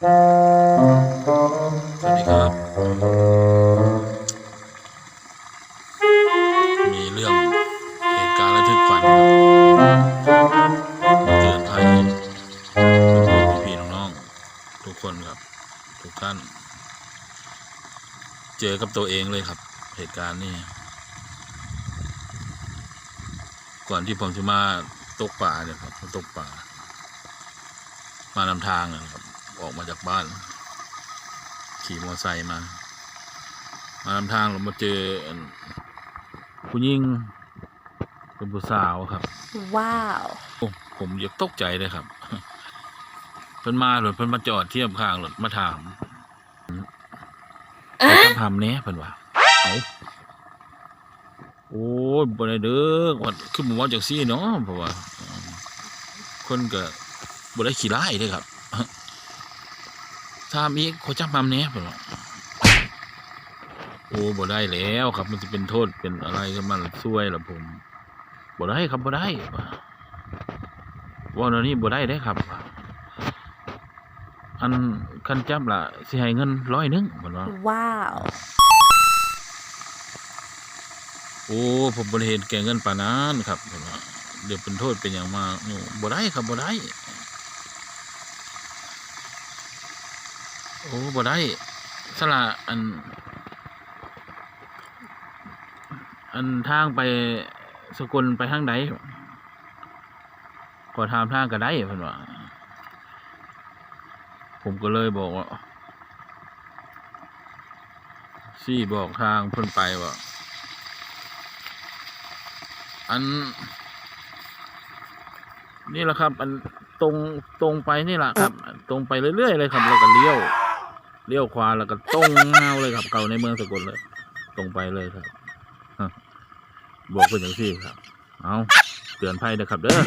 สวัสดีครับ มีเรื่องเหตุการณ์ระทึกขวัญครับเตือนภัยพี่ๆน้องๆทุกคนครับ ทุกท่าน เจอกับตัวเองเลยครับ เหตุการณ์นี้ก่อนที่ผมจะมาตกป่าเนี่ยครับตกป่ามานำทางนะครับ ออกมาจากบ้าน ขี่มอเตอร์ไซค์มา มานำทางเรามาเจออันผู้หญิงเป็นผู้สาวครับ ว้าวโอ้ผมอยากตกใจเลยครับเพิ่นมาหรือเพิ่นมาจอดเทียบข้างรถมาถามไปทำเนี้ยเพิ่นว่าเอาโอ้ยบ่ได้เด้อว่าคือผมว่าจังซี่เนาะเพราะว่าอืมคนก็บ่ได้ขี้ร้ายเด้อครับ ถามอีกเขาจับทำเนี้ยเพิ่นว่าโอ้บ่ได้แล้วครับ มันจะเป็นโทษเป็นอะไรก็มันช่วยล่ะผมบ่ได้ครับบ่ได้ว่าเดี๋ยวนี้บ่ได้ได้ครับ อันคันจับละสิให้เงินร้อยหนึงเพิ่นว่าว้าวโอ้ผมบ่ได้เห็นแก่เงินปานนั้นครับเพิ่นว่าเดี๋ยวเป็นโทษเป็นอย่างมากโอ้บ่ได้ครับบ่ได้ โอ้บ่ได้สละอัน อันทางไปสกลไปทางใดขอถามทางก็ได้เพิ่นว่าผมก็เลยบอกว่าซี่บอกทางเพิ่นไปว่าอัน นี่แหละครับ อันตรงตรงไปนี่แหละครับ ตรงไปเรื่อยๆเลยครับแล้วก็เลี้ยว เลี้ยวขวาแล้วก็ตรงเงาเลยครับ เก่าในเมืองสกลเลย ตรงไปเลยครับบอกเป็นอย่างที่ครับ เอาเตือนภัยนะครับเด้อ